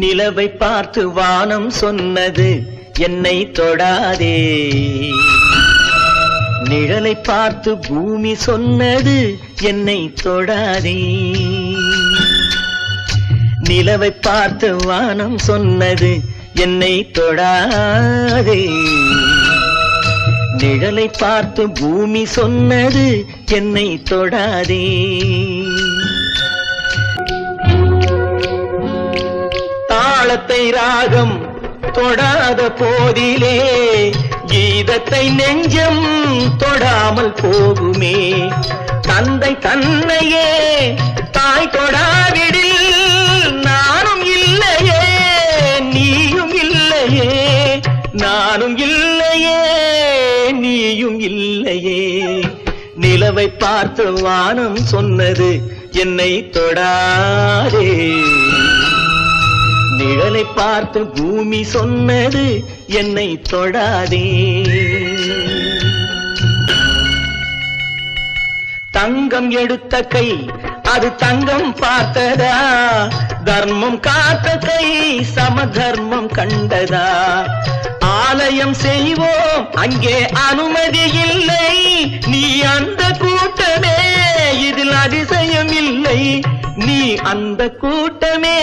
நிலவை பார்த்து வானம் சொன்னது என்னை தொடாதே. நிழலை பார்த்து பூமி சொன்னது என்னை தொடாதே. நிலவை பார்த்து வானம் சொன்னது என்னை தொடாதே. நிழலை பார்த்து பூமி சொன்னது என்னை தொடாதே. தாளத்தை ராகம் தொடாத போதிலே கீதத்தை நெஞ்சம் தொடாமல் போகுமே. தந்தை தன்னையே தாய் தொடாவிடில் நானும் இல்லையே நீயும் இல்லையே நானும் இல்லையே நீயும் இல்லையே. நிலவை பார்த்து வானம் சொன்னது என்னை தொடாதே. நிழலை பார்த்து பூமி சொன்னது என்னை தொடாதே. தங்கம் எடுத்த கை அது தங்கம் பார்த்ததா? தர்மம் காத்த கை சமதர்மம் கண்டதா? ஆலயம் செய்வோம் அங்கே அனுமதி இல்லை. நீ அந்த கூட்டமே இதில் அதிசயம் நீ அந்த கூட்டமே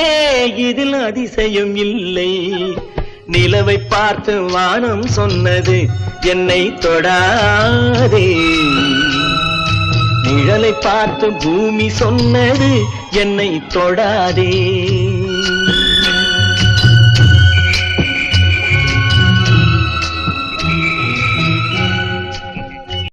இதில் அதிசயம் இல்லை. நிலவை பார்த்து வானம் சொன்னது என்னை தொடாதே. நிழலை பார்த்து பூமி சொன்னது என்னை தொடாதே.